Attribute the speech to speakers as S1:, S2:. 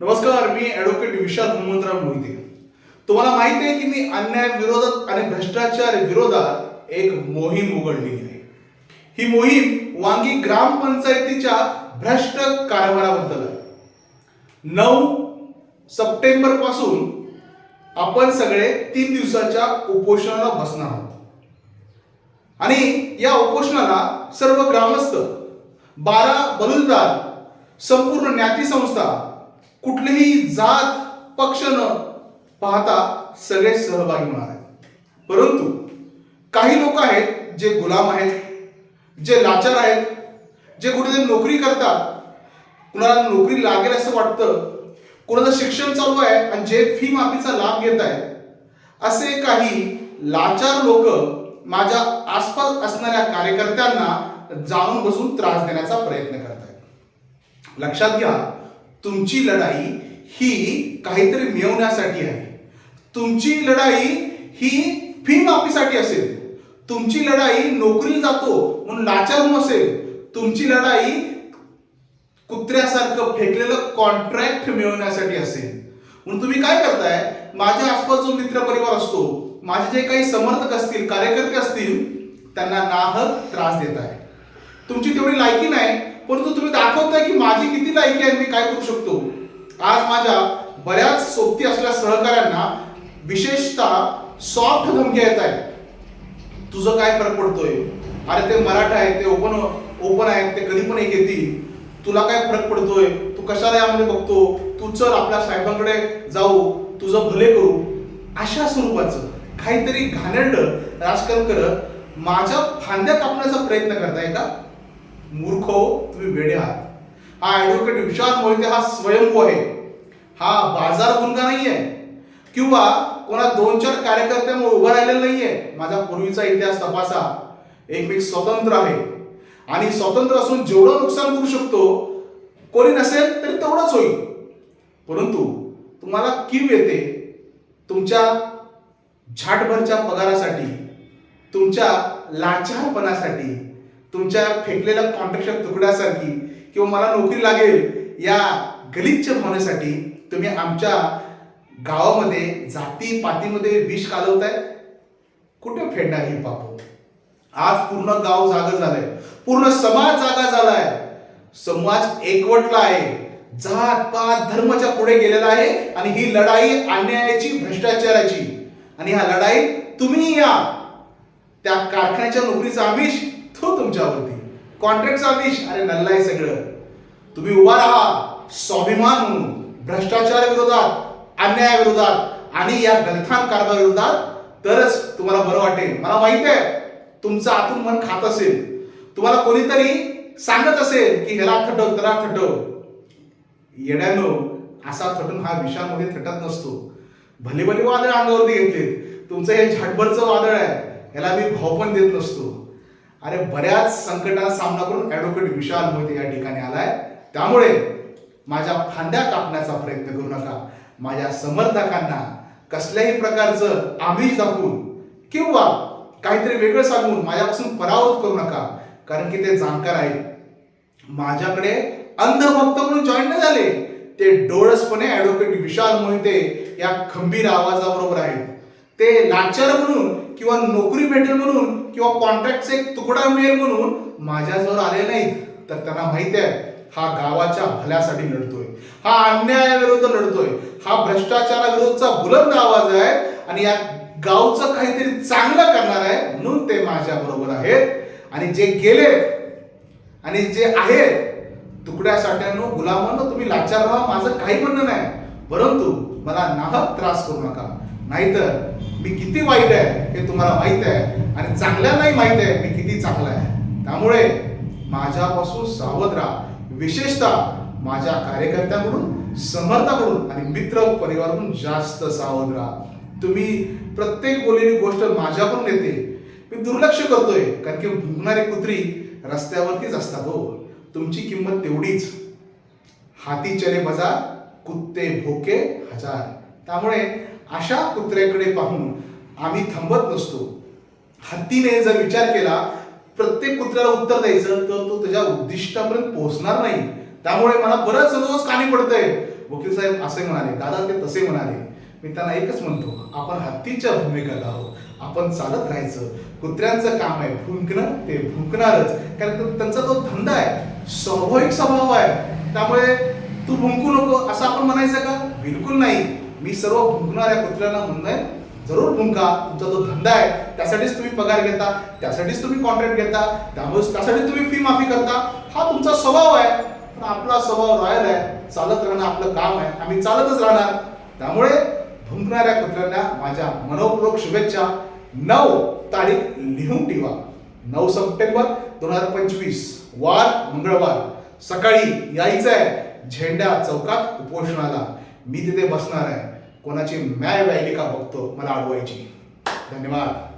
S1: नमस्कार मी ॲडव्होकेट विशाल हनुमंतराव मोहिते. तुम्हाला माहिती आहे की मी अन्याय विरोधात आणि भ्रष्टाचार विरोधात एक मोहीम उघडली आहे. ही मोहीम वांगी ग्रामपंचायतीच्या भ्रष्ट कारभाराबद्दल आहे. नऊ सप्टेंबरपासून आपण सगळे तीन दिवसाच्या उपोषणाला बसणार आहोत. आणि या उपोषणाला सर्व ग्रामस्थ बारा बलुलदार संपूर्ण ज्ञाती संस्था कुठलीही जात पक्ष न पाहता सगळे सहभागी होणार आहेत. परंतु काही लोक आहेत जे गुलाम आहेत जे लाचार आहेत जे कुठेतरी नोकरी करतात. कुणाला नोकरी लागेल असं वाटतं कुणाचं शिक्षण चालू आहे आणि जे फी माफीचा लाभ घेत आहेत असे काही लाचार लोक माझ्या आसपास असणाऱ्या कार्यकर्त्यांना जाणून बसून त्रास देण्याचा प्रयत्न करत आहेत लक्षात घ्या तुमची लढाई ही काहीतरी मिळवण्यासाठी आहे. तुमची लढाई ही फी माफीसाठी असेल. तुमची लढाई नोकरी जातो म्हणून लाचारून असेल. तुमची लढाई कुत्र्यासारखं फेकलेलं कॉन्ट्रॅक्ट मिळवण्यासाठी असेल. म्हणून तुम्ही काय करताय? माझ्या आसपास जो मित्र परिवार असतो माझे जे काही समर्थक असतील कार्यकर्ते असतील त्यांना नाहक त्रास देत आहे तुमची तेवढी लायकी नाही परंतु तुम्ही दाखवताय की माझी किती लायकी आहे मी काय करू शकतो? आज माझ्या बऱ्याच सोबती असलेल्या सहकाऱ्यांना विशेषतः सॉफ्ट धमक्या येत आहेत. तुझं काय फरक पडतोय? अरे ते मराठा आहे ते ओपन ओपन आहेत ते कधी पण एक येतील. तुला काय फरक पडतोय? तू कशाला यामध्ये बघतो? तू चल आपल्या साहेबांकडे जाऊ. तुझं भले करू. अशा स्वरूपाचं काहीतरी घाणेरड राजकारण करत माझ्या फांद्या कापण्याचा प्रयत्न करताय का? मूर्ख हो तुम्ही वेडे आहात. हा ॲडव्होकेट विशाल मोहिते हा स्वयंभू आहे. हा बाजार गुंगा नाही आहे किंवा कोणा दोन चार कार्यकर्त्यामुळे उभा राहिलेला आहे माझा पूर्वीचा इतिहास तपासा. एक मी स्वतंत्र आहे. आणि स्वतंत्र असून जेवढं नुकसान करू शकतो कोणी नसेल तरी तेवढंच होईल. परंतु तुम्हाला किव येते. तुमच्या झाटभरच्या पगारासाठी तुमच्या लाचारपणासाठी तुमच्या फेकलेल्या कॉन्ट्रॅक्टच्या तुकड्यासारखी किंवा मला नोकरी लागेल या गलिच्छ होण्यासाठी तुम्ही आमच्या गावामध्ये जाती पातीमध्ये विष कालवताय? कुठे फेडणार ही पाप? आज पूर्ण गाव जागा झालंय. पूर्ण समाज जागा झालाय. समाज एकवटला आहे. जात पात धर्माच्या पुढे गेलेला आहे आणि ही लढाई अन्यायाची भ्रष्टाचाराची. आणि हा लढाई तुम्ही या त्या कारखान्याच्या नोकरीचा आमिष तो तुमच्यावरती. कॉन्ट्रॅक्टचा आमिष अरे नल्ला आहे सगळं. तुम्ही उभा राहा. स्वाभिमान म्हणून. भ्रष्टाचार विरोधात अन्यायाविरोधात आणि या गलथान कारभाविरोधात तरच तुम्हाला बरं वाटेल. मला माहीत आहे तुमचं आतून मन खात असेल. तुम्हाला कोणीतरी सांगत असेल की ह्याला थटव त्याला थटव. येण्यानो असा थटून हा विषामध्ये थटत नसतो. भले भले वादळ अंगावरती घेतले तुमचं हे झाटभरचं वादळ आहे. ह्याला मी भाव पण देत नसतो. अरे बऱ्याच संकटाचा सामना करून ॲडव्होकेट विशाल मोहिते या ठिकाणी आलाय. त्यामुळे माझ्या फांद्या कापण्याचा प्रयत्न करू नका. माझ्या समर्थकांना कसल्याही प्रकारचं आमिष दाखवून किंवा काहीतरी वेगळं सांगून माझ्यापासून परावृत करू नका. कारण की ते जाणकार आहेत. माझ्याकडे अंधभक्त म्हणून जॉईन नाही झाले. ते डोळसपणे ॲडव्होकेट विशाल मोहिते या खंबीर आवाजाबरोबर आहेत. ते लाचार म्हणून किंवा नोकरी भेटेल म्हणून किंवा कॉन्ट्रॅक्टचा एक तुकडा मिळेल म्हणून माझ्याजवळ आले नाहीत. तर त्यांना माहिती आहे हा गावाच्या भल्यासाठी लढतोय. हा अन्यायाविरुद्ध लढतोय. हा भ्रष्टाचाराविरोधचा बुलंद आवाज आहे आणि या गावचं काहीतरी चांगलं करणार आहे म्हणून ते माझ्या बरोबर आहेत. आणि जे गेले आणि जे आहेत तुकड्यासाठ्यांनो गुलामांनो तुम्ही लाचार व्हा माझं काही म्हणणं नाही. परंतु मला नाहक त्रास करू नका. नाहीतर मी किती वाईट आहे हे तुम्हाला माहीत आहे आणि चांगल्यांनाही माहीत आहे मी किती चांगला आहे. त्यामुळे माझ्यापासून सावध राहा. विशेषतः माझ्या कार्यकर्त्यांकडून समर्थाकडून आणि मित्र परिवाराकडून जास्त सावध राहा. तुम्ही प्रत्येक बोललेली गोष्ट माझ्याकडून येते. मी दुर्लक्ष करतोय कारण की भुंकणारी कुत्री रस्त्यावरतीच असतात हो. तुमची किंमत तेवढीच. हाती चले बजार कुत्ते भोके हजार. त्यामुळे अशा कुत्र्याकडे पाहून आम्ही थांबत नसतो. हत्तीने जर विचार केला प्रत्येक कुत्र्याला उत्तर द्यायचं तर तो त्याच्या उद्दिष्टापर्यंत पोहोचणार नाही. त्यामुळे मला बरंच रोज कामी पडतंय. वकील साहेब असे म्हणाले दादा ते तसे म्हणाले. मी त्यांना एकच म्हणतो आपण हत्तीच्या भूमिकेला आहोत. आपण चालत राहायचं. कुत्र्यांचं काम आहे भुंकणं ते भुंकणारच. कारण त्यांचा तो धंदा आहे. स्वाभाविक स्वभाव आहे. त्यामुळे तू भुंकू नको असं आपण म्हणायचं का? बिलकुल नाही. मी सर्व भुंकणाऱ्या कुत्र्यांना म्हणतोय जरूर भुंका तुमचा जो धंदा आहे त्यासाठीच तुम्ही पगार घेता त्यासाठीच तुम्ही कॉन्ट्रॅक्ट घेता त्यामुळे त्यासाठी तुम्ही फी माफी करता. हा तुमचा स्वभाव आहे पण आपला स्वभाव रॉयल आहे चालत राहणं आपलं काम आहे आम्ही चालतच राहणार. त्यामुळे भुंकणाऱ्या कुत्र्यांना माझ्या मनोपूर्वक शुभेच्छा. नऊ तारीख लिहून ठेवा. नऊ सप्टेंबर दोन हजार पंचवीस वार मंगळवार. सकाळी यायचं आहे झेंडा चौकात उपोषणाला. मी तिथे बसणार आहे. कोणाची मॅय व्यायली का बघतो? मला अडवायची. धन्यवाद.